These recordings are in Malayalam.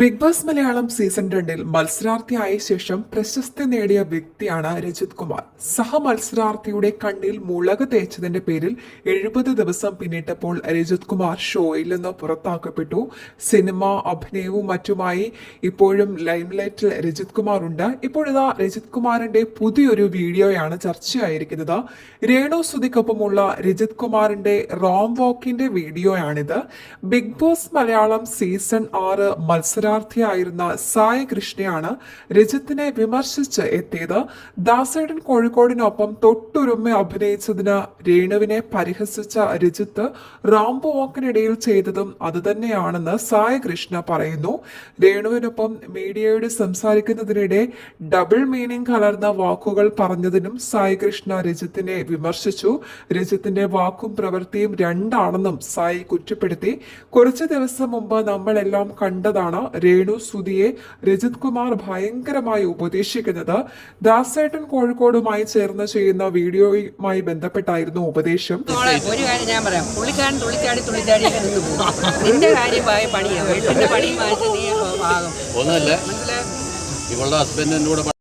ബിഗ് ബോസ് മലയാളം സീസൺ രണ്ടിൽ മത്സരാർത്ഥിയായ ശേഷം പ്രശസ്തി നേടിയ വ്യക്തിയാണ് രജിത് കുമാർ. സഹ മത്സരാർത്ഥിയുടെ കണ്ണിൽ മുളക് തേച്ചതിന്റെ പേരിൽ എഴുപത് ദിവസം പിന്നിട്ടപ്പോൾ രജിത് കുമാർ ഷോയിൽ നിന്ന് പുറത്താക്കപ്പെട്ടു. സിനിമ അഭിനയവും മറ്റുമായി ഇപ്പോഴും ലൈംലൈറ്റിൽ രജിത് കുമാർ ഉണ്ട് ഇപ്പോഴിതാ രജിത് കുമാറിന്റെ പുതിയൊരു വീഡിയോയാണ് ചർച്ചയായിരിക്കുന്നത്. രേണു സുധിക്കൊപ്പമുള്ള രജിത് കുമാറിന്റെ റോം വാക്കിന്റെ വീഡിയോയാണിത്. ബിഗ് ബോസ് മലയാളം സീസൺ ആറ് മത്സരാർത്ഥിയായിരുന്ന സായ് കൃഷ്ണയാണ് രജിത്തിനെ വിമർശിച്ച് എത്തിയത്. ദാസേടൻ കോഴിക്കോടിനൊപ്പം തൊട്ടുരുമ്മ അഭിനയിച്ചതിന് രേണുവിനെ പരിഹസിച്ച രജിത്ത് റാംബോ വാക്കിനിടയിൽ ചെയ്തതും അതുതന്നെയാണെന്ന് സായ കൃഷ്ണ പറയുന്നു. രേണുവിനൊപ്പം മീഡിയയോട് സംസാരിക്കുന്നതിനിടെ ഡബിൾ മീനിങ് കലർന്ന വാക്കുകൾ പറഞ്ഞതിനും സായ് കൃഷ്ണ രജിത്തിനെ വിമർശിച്ചു. രജിത്തിന്റെ വാക്കും പ്രവൃത്തിയും രണ്ടാണെന്നും സായി കുറ്റപ്പെടുത്തി. കുറച്ചു ദിവസം മുമ്പ് നമ്മളെല്ലാം കണ്ടതാണ് രേണു സുധിയെ രജിത് കുമാർ ഭയങ്കരമായി ഉപദേശിക്കുന്നത്. ദാസേട്ടൻ കോഴിക്കോടുമായി ചേർന്ന് ചെയ്യുന്ന വീഡിയോയുമായി ബന്ധപ്പെട്ടായിരുന്നു ഉപദേശം. ഒരു കാര്യം ഞാൻ പറയാം. പുള്ളിക്കാരൻ തുള്ളിച്ചാടി തുള്ളിച്ചാടി നിന്റെ കാര്യമായ പണിയാണ് വീട്ടിന്റെ പണിയും വാങ്ങിച്ച് നീ ആകും. ഒന്നുമല്ല. ഇവളുടെ ഹസ്ബൻഡിന്റെ കൂടെ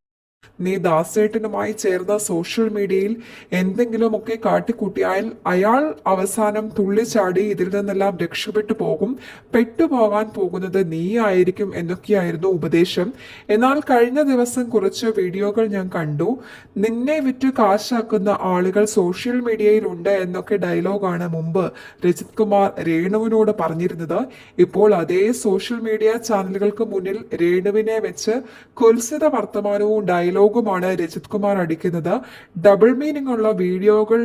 നീ ദാസേട്ടനുമായി ചേർന്ന സോഷ്യൽ മീഡിയയിൽ എന്തെങ്കിലുമൊക്കെ കാട്ടിക്കൂട്ടിയാൽ അയാൾ അവസാനം തുള്ളിച്ചാടി ഇതിൽ നിന്നെല്ലാം രക്ഷപ്പെട്ടു പോകും പെട്ടുപോകാൻ പോകുന്നത് നീ ആയിരിക്കും എന്നൊക്കെയായിരുന്നു ഉപദേശം. എന്നാൽ കഴിഞ്ഞ ദിവസം കുറച്ച് വീഡിയോകൾ ഞാൻ കണ്ടു. നിന്നെ വിറ്റ് കാശാക്കുന്ന ആളുകൾ സോഷ്യൽ മീഡിയയിൽ ഉണ്ട് എന്നൊക്കെ ഡയലോഗാണ് മുമ്പ് രജിത് കുമാർ രേണുവിനോട് പറഞ്ഞിരുന്നത്. ഇപ്പോൾ അതേ സോഷ്യൽ മീഡിയ ചാനലുകൾക്ക് മുന്നിൽ രേണുവിനെ വെച്ച് കുൽസിത വർത്തമാനവും ഡയലോഗുമാണ് രജിത് കുമാർ അടിക്കുന്നത്. ഡബിൾ മീനിങ് ഉള്ള വീഡിയോകൾ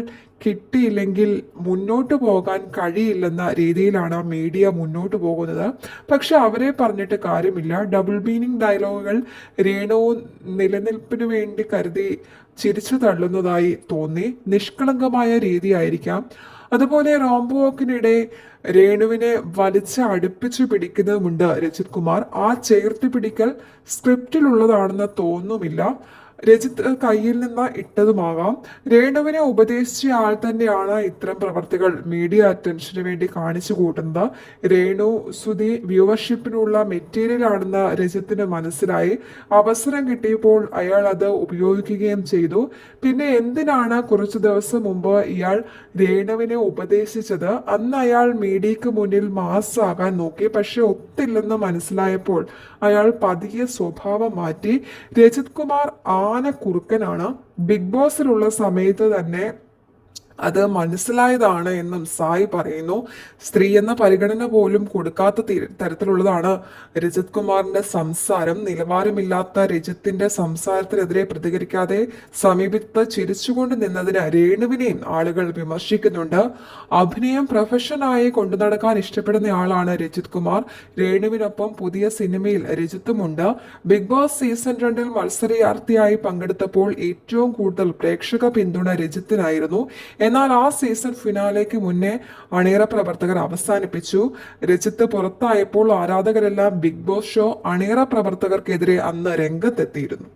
കിട്ടിയില്ലെങ്കിൽ മുന്നോട്ട് പോകാൻ കഴിയില്ലെന്ന രീതിയിലാണ് മീഡിയ മുന്നോട്ട് പോകുന്നത്. പക്ഷെ അവരെ പറഞ്ഞിട്ട് കാര്യമില്ല. ഡബിൾ മീനിങ് ഡയലോഗുകൾ രേണുവും നിലനിൽപ്പിന് വേണ്ടി കരുതി ചിരിച്ചു തള്ളുന്നതായി തോന്നി. നിഷ്കളങ്കമായ രീതിയായിരിക്കാം. അതുപോലെ റോംബോ രേണുവിനെ വലിച്ച് അടുപ്പിച്ചു പിടിക്കുന്നതുമുണ്ട് രജിത് കുമാർ ആ ചേർത്ത് പിടിക്കൽ സ്ക്രിപ്റ്റിലുള്ളതാണെന്ന് തോന്നുമില്ല. രജിത്ത് കയ്യിൽ നിന്ന് ഇട്ടതുമാകാം. രേണുവിനെ ഉപദേശിച്ച ആൾ തന്നെയാണ് ഇത്തരം പ്രവർത്തികൾ മീഡിയ അറ്റൻഷന് വേണ്ടി കാണിച്ചു കൂട്ടുന്നത്. രേണു സുധി വ്യൂവർഷിപ്പിനുള്ള മെറ്റീരിയൽ ആണെന്ന് രജിത്തിന് മനസ്സിലായി. അവസരം കിട്ടിയപ്പോൾ അയാൾ അത് ഉപയോഗിക്കുകയും ചെയ്തു. പിന്നെ എന്തിനാണ് കുറച്ചു ദിവസം മുമ്പ് ഇയാൾ രേണുവിനെ ഉപദേശിച്ചത്? അന്ന് അയാൾ മീഡിയക്ക് മുന്നിൽ മാസ് ആകാൻ നോക്കി. പക്ഷെ ഒത്തില്ലെന്ന് മനസ്സിലായപ്പോൾ അയാൾ പതിയെ സ്വഭാവം മാറ്റി. രജിത് കുമാർ ആന കുറുക്കനാണ് ബിഗ് ബോസിലുള്ള സമയത്ത് തന്നെ അത് മനസ്സിലായതാണ് എന്നും സായി പറയുന്നു. സ്ത്രീ എന്ന പരിഗണന പോലും കൊടുക്കാത്ത തരത്തിലുള്ളതാണ്. രജിത് കുമാറിന്റെ സംസാരം നിലവാരമില്ലാത്ത രജിത്തിന്റെ സംസാരത്തിനെതിരെ പ്രതികരിക്കാതെ സമീപത്ത് ചിരിച്ചുകൊണ്ട് നിന്നതിന് രേണുവിനെയും ആളുകൾ വിമർശിക്കുന്നുണ്ട്. അഭിനയം പ്രൊഫഷനായി കൊണ്ടു നടക്കാൻ ഇഷ്ടപ്പെടുന്ന ആളാണ് രജിത് കുമാർ. രേണുവിനൊപ്പം പുതിയ സിനിമയിൽ രജിത്തുമുണ്ട്. ബിഗ് ബോസ് സീസൺ രണ്ടിൽ മത്സരയാർത്ഥിയായി പങ്കെടുത്തപ്പോൾ ഏറ്റവും കൂടുതൽ പ്രേക്ഷക പിന്തുണ രജിത്തിനായിരുന്നു. എന്നാൽ ആ സീസൺ ഫിനാലേക്ക് മുന്നേ അണിയറ പ്രവർത്തകർ അവസാനിപ്പിച്ചു. രജിത്ത് പുറത്തായപ്പോൾ ആരാധകരെല്ലാം ബിഗ് ബോസ് ഷോ അണിയറ പ്രവർത്തകർക്കെതിരെ അന്ന് രംഗത്തെത്തിയിരുന്നു.